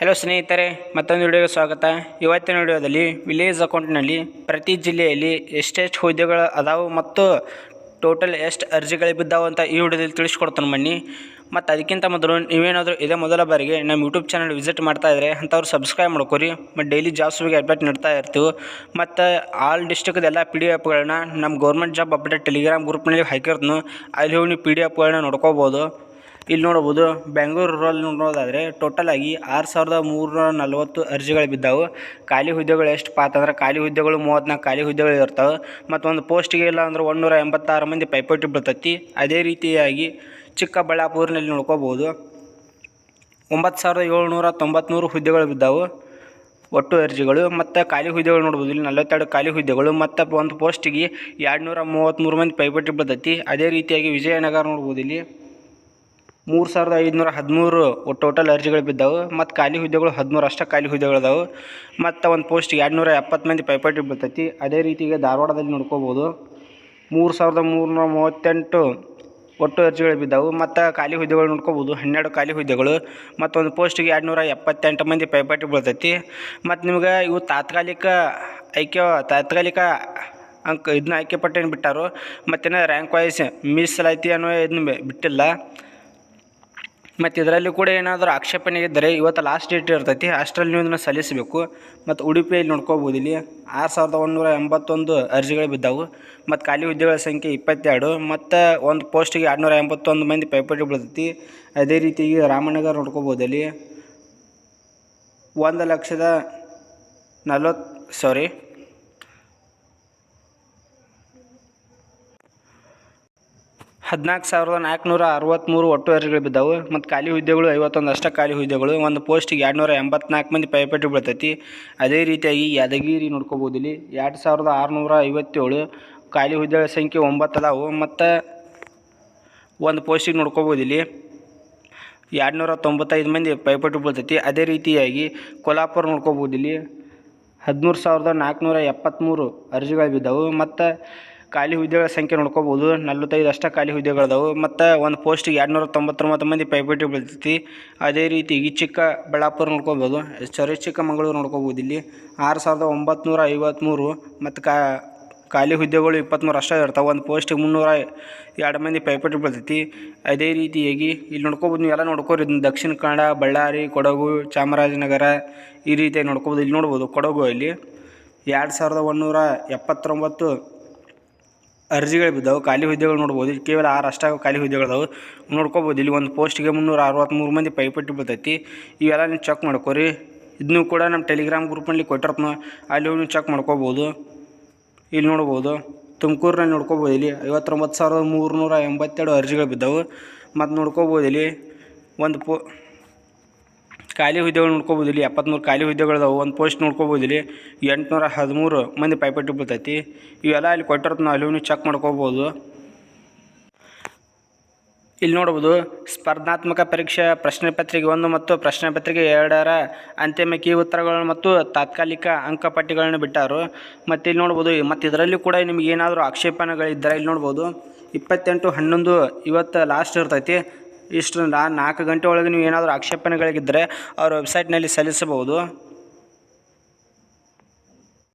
Hello ಸ್ನೇಹಿತರೆ, ಮತ್ತೊಂದು ವಿಡಿಯೋಗೆ ಸ್ವಾಗತ. ಇವತ್ತಿನ ವಿಡಿಯೋದಲ್ಲಿ ವಿಲೇಜ್ ಅಕೌಂಟ್ನಲ್ಲಿ ಪ್ರತಿ ಜಿಲ್ಲೆಯಲ್ಲಿ ಎಷ್ಟೆಷ್ಟು ಹುದ್ದೆಗಳು ಅದಾವು ಮತ್ತು ಟೋಟಲ್ ಎಷ್ಟು ಅರ್ಜಿಗಳು ಬಿದ್ದಾವು ಅಂತ ಈ ವಿಡಿಯೋದಲ್ಲಿ ತಿಳಿಸ್ಕೊಡ್ತಾನೆ ಬನ್ನಿ. ಮತ್ತು ಅದಕ್ಕಿಂತ ಮೊದಲು ನೀವೇನಾದರೂ ಇದೇ ಮೊದಲ ಬಾರಿಗೆ ನಮ್ಮ ಯೂಟ್ಯೂಬ್ ಚಾನಲ್ ವಿಸಿಟ್ ಮಾಡ್ತಾ ಇದ್ದರೆ ಅಂಥವ್ರು ಸಬ್ಸ್ಕ್ರೈಬ್ ಮಾಡ್ಕೊರಿ. ಮತ್ತು ಡೈಲಿ ಜಾಬ್ಸ್ ಬಗ್ಗೆ ಅಪ್ಡೇಟ್ ನೀಡ್ತಾ ಇರ್ತೀವಿ. ಮತ್ತು ಆಲ್ ಡಿಸ್ಟಿಕ್ದೆಲ್ಲ ಪಿ ಡಿ ಎಫ್ಗಳನ್ನ ನಮ್ಮ ಗೌರ್ಮೆಂಟ್ ಜಾಬ್ ಅಪ್ಡೇಟ್ ಟೆಲಿಗ್ರಾಮ್ ಗ್ರೂಪ್ನಲ್ಲಿ ಹಾಕಿರ್ತೀನಿ, ಅಲ್ಲಿ ಹೋಗಿ ನೀವು ಪಿ ಡಿ ಎಫ್ಗಳನ್ನ ನೋಡ್ಕೋಬೋದು. ಇಲ್ಲಿ ನೋಡ್ಬೋದು ಬೆಂಗಳೂರು ರೂರಲ್ ನೋಡೋದಾದರೆ ಟೋಟಲ್ ಆಗಿ ಆರು ಸಾವಿರದ ಮೂರುನೂರ ನಲ್ವತ್ತು ಅರ್ಜಿಗಳು ಬಿದ್ದಾವೆ. ಖಾಲಿ ಹುದ್ದೆಗಳು ಎಷ್ಟು ಪಾತಂದ್ರೆ ಖಾಲಿ ಹುದ್ದೆಗಳು ಮೂವತ್ತ್ನಾಲ್ಕು ಖಾಲಿ ಹುದ್ದೆಗಳು ಇರ್ತಾವೆ. ಮತ್ತು ಒಂದು ಪೋಸ್ಟಿಗೆ ಇಲ್ಲ ಅಂದ್ರೆ ಒಂದೂರ ಎಂಬತ್ತಾರು ಮಂದಿ ಪೈಪೋಟಿ ಬೀಳ್ತೈತಿ. ಅದೇ ರೀತಿಯಾಗಿ ಚಿಕ್ಕಬಳ್ಳಾಪುರಿನಲ್ಲಿ ನೋಡ್ಕೋಬೋದು ಒಂಬತ್ತು ಸಾವಿರದ ಏಳ್ನೂರ ತೊಂಬತ್ತ್ಮೂರು ಹುದ್ದೆಗಳು ಬಿದ್ದಾವೆ ಒಟ್ಟು ಅರ್ಜಿಗಳು. ಮತ್ತು ಖಾಲಿ ಹುದ್ದೆಗಳು ನೋಡ್ಬೋದು. ಇಲ್ಲಿ ನಲವತ್ತೆರಡು ಖಾಲಿ ಹುದ್ದೆಗಳು. ಮತ್ತು ಒಂದು ಪೋಸ್ಟಿಗೆ ಎರಡು ನೂರ ಮೂವತ್ತ್ಮೂರು ಮಂದಿ ಪೈಪೋಟಿ ಬೀಳ್ತೈತಿ. ಅದೇ ರೀತಿಯಾಗಿ ವಿಜಯನಗರ ನೋಡ್ಬೋದು ಇಲ್ಲಿ. ಮೂರು ಸಾವಿರದ ಐದುನೂರ ಹದಿಮೂರು ಟೋಟಲ್ ಅರ್ಜಿಗಳು ಬಿದ್ದಾವೆ. ಮತ್ತು ಖಾಲಿ ಹುದ್ದೆಗಳು ಹದಿಮೂರು ಅಷ್ಟೇ ಖಾಲಿ ಹುದ್ದೆಗಳು ಅದಾವೆ. ಮತ್ತು ಒಂದು ಪೋಸ್ಟಿಗೆ ಎರಡು ನೂರ ಎಪ್ಪತ್ತು ಮಂದಿ ಪೈಪೋಟಿ ಬೀಳ್ತೈತಿ ಅದೇ ರೀತಿಗೆ ಧಾರವಾಡದಲ್ಲಿ ನೋಡ್ಕೋಬೋದು. ಮೂರು ಸಾವಿರದ ಮೂರುನೂರ ಮೂವತ್ತೆಂಟು ಒಟ್ಟು ಅರ್ಜಿಗಳು ಬಿದ್ದಾವೆ. ಮತ್ತು ಖಾಲಿ ಹುದ್ದೆಗಳು ನೋಡ್ಕೋಬೋದು. ಹನ್ನೆರಡು ಖಾಲಿ ಹುದ್ದೆಗಳು. ಮತ್ತು ಒಂದು ಪೋಸ್ಟಿಗೆ ಎರಡು ನೂರ ಎಪ್ಪತ್ತೆಂಟು ಮಂದಿ ಪೈಪೋಟಿ ಬೀಳ್ತೈತಿ ಮತ್ತು ನಿಮ್ಗೆ ಇವು ತಾತ್ಕಾಲಿಕ ಆಯ್ಕೆ, ತಾತ್ಕಾಲಿಕ ಅಂಕ ಇದನ್ನ ಆಯ್ಕೆ ಪಟ್ಟೇನು ಬಿಟ್ಟಾರು. ಮತ್ತೇನೋ ರ್ಯಾಂಕ್ ವೈಸ್ ಮೀಸಲಾತಿ ಅನ್ನೋ ಇದನ್ನ ಬಿಟ್ಟಿಲ್ಲ. ಮತ್ತು ಇದರಲ್ಲಿ ಕೂಡ ಏನಾದರೂ ಆಕ್ಷೇಪಣೆ ಇದ್ದರೆ ಇವತ್ತು ಲಾಸ್ಟ್ ಡೇಟ್ ಇರ್ತೈತಿ, ಅಷ್ಟರಲ್ಲಿ ನೀವು ಇದನ್ನು ಸಲ್ಲಿಸಬೇಕು. ಮತ್ತು ಉಡುಪಿಯಲ್ಲಿ ನೋಡ್ಕೋಬೋದು ಇಲ್ಲಿ, ಆರು ಸಾವಿರದ ಒಂದುನೂರ ಎಂಬತ್ತೊಂದು ಅರ್ಜಿಗಳು ಬಿದ್ದಾವು. ಮತ್ತು ಖಾಲಿ ಹುದ್ದೆಗಳ ಸಂಖ್ಯೆ ಇಪ್ಪತ್ತೆರಡು, ಮತ್ತು ಒಂದು ಪೋಸ್ಟಿಗೆ ಆರುನೂರ ಎಂಬತ್ತೊಂದು ಮಂದಿ ಪೈಪೋಟಿ ಬೀಳ್ತೈತಿ. ಅದೇ ರೀತಿಯಾಗಿ ರಾಮನಗರ ನೋಡ್ಕೋಬೋದು ಅಲ್ಲಿ ಒಂದು ಲಕ್ಷದ ನಲ್ವತ್ತು ಸಾರಿ ಹದಿನಾಲ್ಕು ಸಾವಿರದ ನಾಲ್ಕುನೂರ ಅರವತ್ತ್ಮೂರು ಒಟ್ಟು ಅರ್ಜಿಗಳು ಬಿದ್ದಾವೆ. ಮತ್ತು ಖಾಲಿ ಹುದ್ದೆಗಳು ಐವತ್ತೊಂದು ಅಷ್ಟೇ ಖಾಲಿ ಹುದ್ದೆಗಳು. ಒಂದು ಪೋಸ್ಟಿಗೆ ಎರಡುನೂರ ಎಂಬತ್ನಾಲ್ಕು ಮಂದಿ ಪೈಪೇಟಿ ಬೀಳ್ತೈತಿ. ಅದೇ ರೀತಿಯಾಗಿ ಯಾದಗಿರಿ ನೋಡ್ಕೋಬೋದು ಇಲ್ಲಿ ಎರಡು ಸಾವಿರದ ಆರುನೂರ ಐವತ್ತೇಳು ಖಾಲಿ ಹುದ್ದೆಗಳ ಸಂಖ್ಯೆ ಒಂಬತ್ತು ಅದಾವು. ಮತ್ತು ಒಂದು ಪೋಸ್ಟಿಗೆ ನೋಡ್ಕೋಬೋದು ಇಲ್ಲಿ ಎರಡುನೂರ ತೊಂಬತ್ತೈದು ಮಂದಿ ಪೈಪೋಟಿ ಬೀಳ್ತೈತಿ. ಅದೇ ರೀತಿಯಾಗಿ ಕೊಲ್ಹಾಪುರ ನೋಡ್ಕೋಬೋದು ಇಲ್ಲಿ ಹದಿಮೂರು ಸಾವಿರದ ನಾಲ್ಕುನೂರ ಎಪ್ಪತ್ತ್ಮೂರು ಅರ್ಜಿಗಳು ಬಿದ್ದವು. ಮತ್ತು ಖಾಲಿ ಹುದ್ದೆಗಳ ಸಂಖ್ಯೆ ನೋಡ್ಕೋಬೋದು. ನಲ್ವತ್ತೈದು ಅಷ್ಟೇ ಖಾಲಿ ಹುದ್ದೆಗಳದಾವು. ಮತ್ತು ಒಂದು ಪೋಸ್ಟಿಗೆ ಎರಡುನೂರ ತೊಂಬತ್ತೊಂಬತ್ತು ಮಂದಿ ಪೈಪೋಟಿ ಬೀಳ್ತೈತಿ. ಅದೇ ರೀತಿ ಈ ಚಿಕ್ಕಬಳ್ಳಾಪುರ ನೋಡ್ಕೋಬೋದು. ಚಿಕ್ಕ ಚಿಕ್ಕಮಗಳೂರು ನೋಡ್ಕೋಬೋದು ಇಲ್ಲಿ. ಆರು ಸಾವಿರದ ಒಂಬತ್ನೂರ ಐವತ್ತ್ಮೂರು ಮತ್ತು ಕಾ, ಖಾಲಿ ಹುದ್ದೆಗಳು ಇಪ್ಪತ್ತ್ಮೂರು ಅಷ್ಟೇ ಇರ್ತಾವೆ. ಒಂದು ಪೋಸ್ಟಿಗೆ ಮುನ್ನೂರ ಎರಡು ಮಂದಿ ಪೈಪೋಟಿ ಬೀಳ್ತೈತಿ. ಅದೇ ರೀತಿಯಾಗಿ ಇಲ್ಲಿ ನೋಡ್ಕೋಬೋದು ನೀವು ಎಲ್ಲ ನೋಡ್ಕೋರಿ. ದಕ್ಷಿಣ ಕನ್ನಡ, ಬಳ್ಳಾರಿ, ಕೊಡಗು, ಚಾಮರಾಜನಗರ ಈ ರೀತಿಯಾಗಿ ನೋಡ್ಕೋಬೋದು. ಇಲ್ಲಿ ನೋಡ್ಬೋದು ಕೊಡಗು ಇಲ್ಲಿ ಎರಡು ಸಾವಿರದ ಒಂದುನೂರ ಎಪ್ಪತ್ತೊಂಬತ್ತು ಅರ್ಜಿಗಳು ಬಿದ್ದವು, ಖಾಲಿ ಹುದ್ದೆಗಳು ನೋಡ್ಬೋದು. ಕೇವಲ ಆರು ಅಷ್ಟೇ ಖಾಲಿ ಹುದ್ದೆಗಳದಾವೆ. ನೋಡ್ಕೋಬೋದು, ಇಲ್ಲಿ ಒಂದು ಪೋಸ್ಟಿಗೆ ಮುನ್ನೂರ ಅರವತ್ತ್ಮೂರು ಮಂದಿ ಪೈಪೋಟಿ ಬೀಳ್ತೈತಿ ಇವೆಲ್ಲ ನೀವು ಚೆಕ್ ಮಾಡ್ಕೋರಿ. ಇದನ್ನು ಕೂಡ ನಮ್ಮ ಟೆಲಿಗ್ರಾಮ್ ಗ್ರೂಪ್ನಲ್ಲಿ ಕೊಟ್ಟಿರ್ತನ. ಅಲ್ಲಿ ನೀವು ಚೆಕ್ ಮಾಡ್ಕೋಬೋದು. ಇಲ್ಲಿ ನೋಡ್ಬೋದು, ತುಮಕೂರಿನಲ್ಲಿ ನೋಡ್ಕೋಬೋದು ಇಲ್ಲಿ ಐವತ್ತೊಂಬತ್ತು ಸಾವಿರದ ಮೂರುನೂರ ಎಂಬತ್ತೆರಡು ಅರ್ಜಿಗಳು ಬಿದ್ದವು. ಮತ್ತು ನೋಡ್ಕೋಬೋದು ಇಲ್ಲಿ ಒಂದು ಪೋ ಖಾಲಿ ಹುದ್ದೆಗಳು ನೋಡ್ಕೋಬೋದು ಇಲ್ಲಿ ಎಪ್ಪತ್ತ್ಮೂರು ಖಾಲಿ ಹುದ್ದೆಗಳದಾವು, ಒಂದು ಪೋಸ್ಟ್ ನೋಡ್ಕೋಬೋದು ಇಲ್ಲಿ. ಎಂಟುನೂರ ಹದಿಮೂರು ಮಂದಿ ಪೈಪೋಟಿ ಬೀಳ್ತೈತಿ. ಇವೆಲ್ಲ ಅಲ್ಲಿ ಕೊಟ್ಟಿರ್ತ ಅಲ್ಲಿ ನೀವು ಚೆಕ್ ಮಾಡ್ಕೋಬೋದು. ಇಲ್ಲಿ ನೋಡ್ಬೋದು, ಸ್ಪರ್ಧಾತ್ಮಕ ಪರೀಕ್ಷೆ ಪ್ರಶ್ನೆ ಪತ್ರಿಕೆ ಒಂದು ಮತ್ತು ಪ್ರಶ್ನೆ ಪತ್ರಿಕೆ ಎರಡರ ಅಂತಿಮ ಕೀ ಉತ್ತರಗಳನ್ನು ಮತ್ತು ತಾತ್ಕಾಲಿಕ ಅಂಕಪಟ್ಟಿಗಳನ್ನು ಬಿಟ್ಟಾರು. ಮತ್ತು ಇಲ್ಲಿ ನೋಡ್ಬೋದು, ಮತ್ತು ಇದರಲ್ಲಿ ಕೂಡ ನಿಮ್ಗೆ ಏನಾದರೂ ಆಕ್ಷೇಪಣೆಗಳಿದ್ದರೆ ಇಲ್ಲಿ ನೋಡ್ಬೋದು. ಇಪ್ಪತ್ತೆಂಟು, ಹನ್ನೊಂದು, ಇವತ್ತು ಲಾಸ್ಟ್ ಇರ್ತೈತಿ. ಇಷ್ಟು ನಾಲ್ಕು ಗಂಟೆ ಒಳಗೆ ನೀವು ಏನಾದರೂ ಆಕ್ಷೇಪಣೆಗಳಿದ್ದರೆ ಅವ್ರ ವೆಬ್ಸೈಟ್ನಲ್ಲಿ ಸಲ್ಲಿಸಬಹುದು.